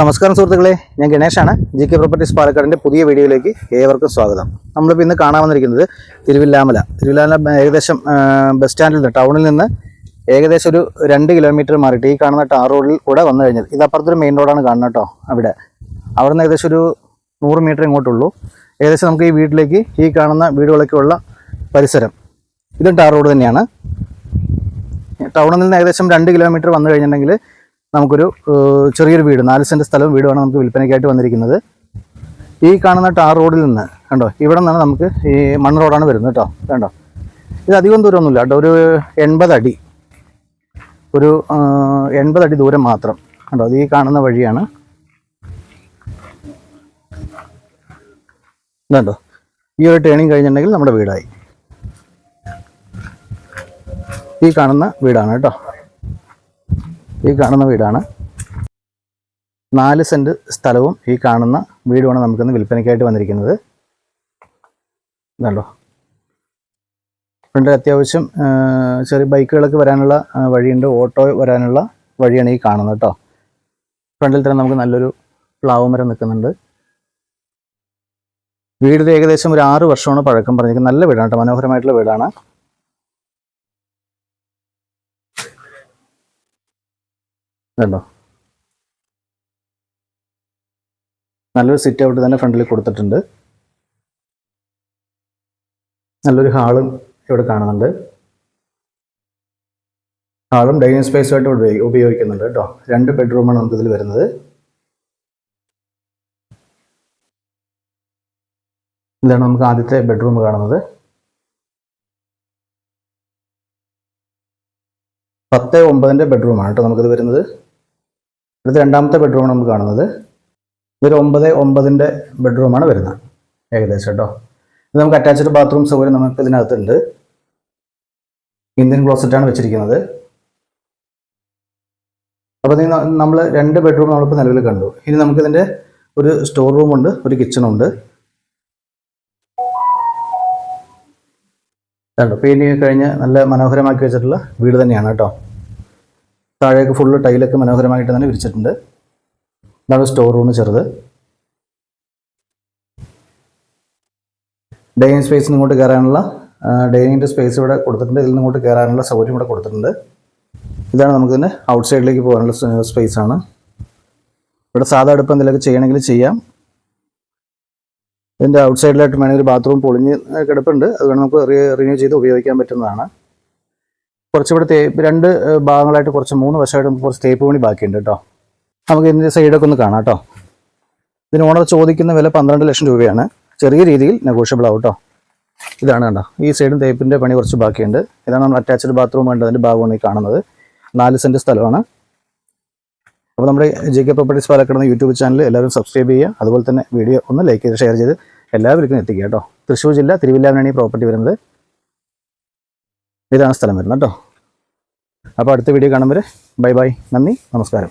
നമസ്കാരം സുഹൃത്തുക്കളെ ഞാൻ ഗണേഷാണ്. ജി കെ പ്രോപ്പർട്ടീസ് പാലക്കാടിന്റെ പുതിയ വീഡിയോയിലേക്ക് ഏവർക്കും സ്വാഗതം. നമ്മളിപ്പോൾ ഇന്ന് കാണാൻ വന്നിരിക്കുന്നത് തിരുവില്ലാമല. തിരുവില്ലാമല ഏകദേശം ബസ് സ്റ്റാൻഡിൽ നിന്ന് ടൗണിൽ നിന്ന് ഏകദേശം ഒരു രണ്ട് കിലോമീറ്റർ മാറിയിട്ട് ഈ കാണുന്ന ടാർ റോഡിൽ കൂടെ വന്നു കഴിഞ്ഞത്. ഇത് അപ്പുറത്തൊരു മെയിൻ റോഡാണ് കാണുന്നത് കേട്ടോ അവിടെ. അവിടെ നിന്ന് ഏകദേശം ഒരു നൂറ് മീറ്റർ ഇങ്ങോട്ടുള്ളൂ. ഏകദേശം നമുക്ക് ഈ വീട്ടിലേക്ക് ഈ കാണുന്ന വീടുകളൊക്കെയുള്ള പരിസരം. ഇതും ടാർ റോഡ് തന്നെയാണ്. ടൗണിൽ നിന്ന് ഏകദേശം രണ്ട് കിലോമീറ്റർ വന്നു കഴിഞ്ഞിട്ടുണ്ടെങ്കിൽ നമുക്കൊരു ചെറിയൊരു വീട് നാല് സെന്റ് സ്ഥലവും വീടുമാണ് നമുക്ക് വിൽപ്പനയ്ക്കായിട്ട് വന്നിരിക്കുന്നത്. ഈ കാണുന്ന ടാർ റോഡിൽ നിന്ന് കണ്ടോ? ഇവിടെ നിന്നാണ് നമുക്ക് ഈ മണ്ണ് റോഡാണ് വരുന്നത് കേട്ടോ കണ്ടോ? ഇത് അധികം ദൂരമൊന്നുമില്ല കേട്ടോ ഒരു എൺപത് അടി ഒരു എൺപത് അടി ദൂരം മാത്രം കണ്ടോ? അത് ഈ കാണുന്ന വഴിയാണ്. ഇതുണ്ടോ ഈ ഒരു ടേണിങ് കഴിഞ്ഞിട്ടുണ്ടെങ്കിൽ നമ്മുടെ വീടായി. ഈ കാണുന്ന വീടാണ് കേട്ടോ. ഈ കാണുന്ന വീടാണ്. നാല് സെന്റ് സ്ഥലവും ഈ കാണുന്ന വീടുമാണ് നമുക്കിന്ന് വിൽപ്പനയ്ക്കായിട്ട് വന്നിരിക്കുന്നത്. ഇതാണല്ലോ. ഫ്രണ്ടിൽ അത്യാവശ്യം ചെറിയ ബൈക്കുകളൊക്കെ വരാനുള്ള വഴിയുണ്ട്. ഓട്ടോ വരാനുള്ള വഴിയാണ് ഈ കാണുന്നത് കേട്ടോ. ഫ്രണ്ടിൽ തന്നെ നമുക്ക് നല്ലൊരു പ്ലാവ് മരം നിൽക്കുന്നുണ്ട്. വീടിന് ഏകദേശം ഒരു ആറ് വർഷമാണ് പഴക്കം പറഞ്ഞിരിക്കുന്നത്. നല്ല വീടാണ് കേട്ടോ. മനോഹരമായിട്ടുള്ള വീടാണ്. കണ്ടോ? നല്ലൊരു സിറ്റ് ഔട്ട് തന്നെ ഫ്രണ്ടിൽ കൊടുത്തിട്ടുണ്ട്. നല്ലൊരു ഹാളും ഇവിടെ കാണുന്നുണ്ട്. ഹാളും ഡൈനിങ് സ്പേസുമായിട്ട് ഉപയോഗി- ഉപയോഗിക്കുന്നുണ്ട് കേട്ടോ. രണ്ട് ബെഡ്റൂമാണ് നമുക്കിതിൽ വരുന്നത്. ഇതാണ് നമുക്ക് ആദ്യത്തെ ബെഡ്റൂം കാണുന്നത്. പത്ത് ഒമ്പതിന്റെ ബെഡ്റൂമാണ് കേട്ടോ നമുക്കിത് വരുന്നത്. അടുത്ത രണ്ടാമത്തെ ബെഡ്റൂമാണ് നമ്മൾ കാണുന്നത്. ഇതൊരു ഒമ്പത് ഒമ്പതിന്റെ ബെഡ്റൂമാണ് വരുന്നത്. ഏകദേശം കേട്ടോ. ഇത് നമുക്ക് അറ്റാച്ച്ഡ് ബാത്റൂം സൗകര്യം നമുക്ക് ഇതിനകത്തുണ്ട്. ഇന്ത്യൻ ക്ലോസറ്റാണ് വെച്ചിരിക്കുന്നത്. അപ്പോൾ നമ്മൾ രണ്ട് ബെഡ്റൂം നമ്മളിപ്പോൾ നിലവിൽ കണ്ടു. ഇനി നമുക്കിതിന്റെ ഒരു സ്റ്റോർ റൂമുണ്ട് ഒരു കിച്ചണുണ്ട് കണ്ടോ? പെയിന്റിങ് കഴിഞ്ഞ് നല്ല മനോഹരമാക്കി വെച്ചിട്ടുള്ള വീട് തന്നെയാണ് കേട്ടോ. താഴേക്ക് ഫുള്ള് ടൈലൊക്കെ മനോഹരമായിട്ട് തന്നെ വിരിച്ചിട്ടുണ്ട്. ഇതാണ് സ്റ്റോർ റൂം ചെറുത്. ഡൈനിങ് സ്പേസിന് ഇങ്ങോട്ട് കയറാനുള്ള ഡൈനിങ്ങിന്റെ സ്പേസ് ഇവിടെ കൊടുത്തിട്ടുണ്ട്. ഇതിൽ നിന്നോട്ട് കയറാനുള്ള സൗകര്യം ഇവിടെ കൊടുത്തിട്ടുണ്ട്. ഇതാണ് നമുക്ക് തന്നെ ഔട്ട് സൈഡിലേക്ക് പോകാനുള്ള സ്പേസ് ആണ്. ഇവിടെ സാധാ അടുപ്പ് എന്തെങ്കിലുമൊക്കെ ചെയ്യണമെങ്കിൽ ചെയ്യാം. ഇതിന്റെ ഔട്ട് സൈഡിലായിട്ട് വേണമെങ്കിൽ ബാത്റൂം പൊളിഞ്ഞ് കിടപ്പുണ്ട്. അത് വേണം നമുക്ക് റിന്യൂ ചെയ്ത് ഉപയോഗിക്കാൻ പറ്റുന്നതാണ്. കുറച്ചുകൂടെ തേപ്പ് രണ്ട് ഭാഗങ്ങളായിട്ട് കുറച്ച് മൂന്ന് വശമായിട്ട് കുറച്ച് തേപ്പ് പണി ബാക്കിയുണ്ട് കേട്ടോ. നമുക്ക് ഇതിന്റെ സൈഡൊക്കെ ഒന്ന് കാണാം കേട്ടോ. ഇതിന് ഓണർ ചോദിക്കുന്ന വില പന്ത്രണ്ട് ലക്ഷം രൂപയാണ്. ചെറിയ രീതിയിൽ നെഗോഷ്യബിൾ ആവും കേട്ടോ. ഇതാണ് കണ്ടോ. ഈ സൈഡും തേപ്പിന്റെ പണി കുറച്ച് ബാക്കിയുണ്ട്. ഇതാണ് നമ്മൾ അറ്റാച്ച്ഡ് ബാത്റൂം വേണ്ടത് അതിന്റെ ഭാഗമാണ് ഈ കാണുന്നത്. നാല് സെന്റ് സ്ഥലമാണ്. അപ്പോൾ നമ്മുടെ J K properties Palakkad YouTube channel എല്ലാവരും സബ്സ്ക്രൈബ് ചെയ്യുക. അതുപോലെ തന്നെ വീഡിയോ ഒന്ന് ലൈക്ക് ചെയ്ത് ഷെയർ ചെയ്ത് എല്ലാവർക്കും എത്തിക്കുക കേട്ടോ. തൃശ്ശൂർ ജില്ല തിരുവില്ലാമനാണ് ഈ പ്രോപ്പർട്ടി വരുന്നത്. ഇതാണ് സ്ഥലം വരുന്നത് കേട്ടോ. അപ്പോൾ അടുത്ത വീഡിയോ കാണുമ്പോൾ ബൈ ബൈ നന്ദി നമസ്കാരം.